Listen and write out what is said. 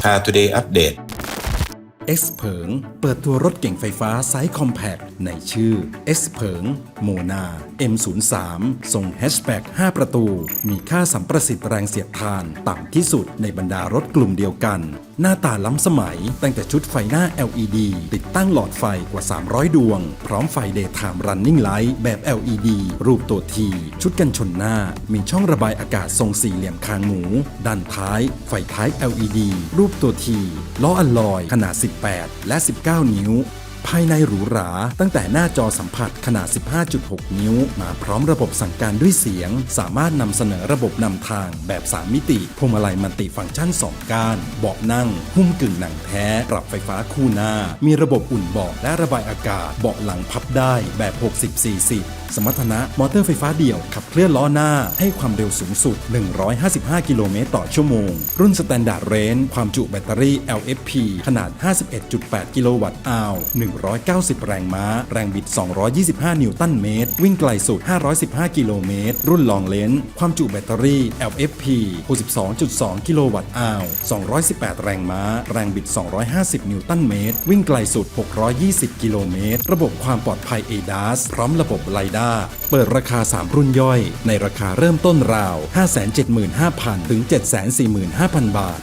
พา Today Update. X เผิงเปิดตัวรถเก่งไฟฟ้าไซส์คอมแพคในชื่อ X เผิงโมนา M03 ส่งแฮชแบ็ก5ประตู มีค่าสัมประสิทธิ์แรงเสียดทานต่ำที่สุดในบรรดารถกลุ่มเดียวกัน หน้าตาล้ำสมัยตั้งแต่ชุดไฟหน้า LED ติดตั้งหลอดไฟกว่า 300 ดวง พร้อมไฟ Daytime Running Light แบบ LED รูปตัว T ชุดกันชนหน้า มีช่องระบายอากาศทรงสี่เหลี่ยมคางหมู ด้านท้าย ไฟท้าย LED รูปตัว T ล้ออัลลอยขนาด18 และ 19 นิ้ว ภายในหรูหรา ตั้งแต่หน้าจอสัมผัสขนาด 15.6 นิ้ว มาพร้อมระบบสั่งการด้วยเสียง สามารถนำเสนอระบบนำทางแบบ 3 มิติพวงมาลัยมัลติฟังก์ชัน 2ก้านเบาะนั่ง หุ้มกึ่งหนังแท้ ปรับไฟฟ้าคู่หน้า มีระบบอุ่นเบาะและระบายอากาศ เบาะหลังพับได้แบบ 60-40 สมรรถนะมอเตอร์ไฟฟ้าเดี่ยวขับเคลื่อนล้อหน้า ให้ความเร็วสูงสุด 155 กิโลเมตรต่อชั่วโมง รุ่นสแตนดาร์ดเรนจ์ความจุแบตเตอรี่ LFP ขนาด 51.8 กิโลวัตต์อาว190 แรงม้า แรงบิด 225 นิวตันเมตร วิ่งไกลสุด 515 กิโลเมตร รุ่นลองเลนส์ความจุแบตเตอรี่ LFP 62.2 กิโลวัตต์อาว218 แรงม้า แรงบิด 250 นิวตันเมตร วิ่งไกลสุด 620 กิโลเมตร ระบบความปลอดภัย ADAS พร้อมระบบไลด้าเปิดราคา 3 รุ่นย่อย ในราคาเริ่มต้นราว 575,000 ถึง 745,000 บาท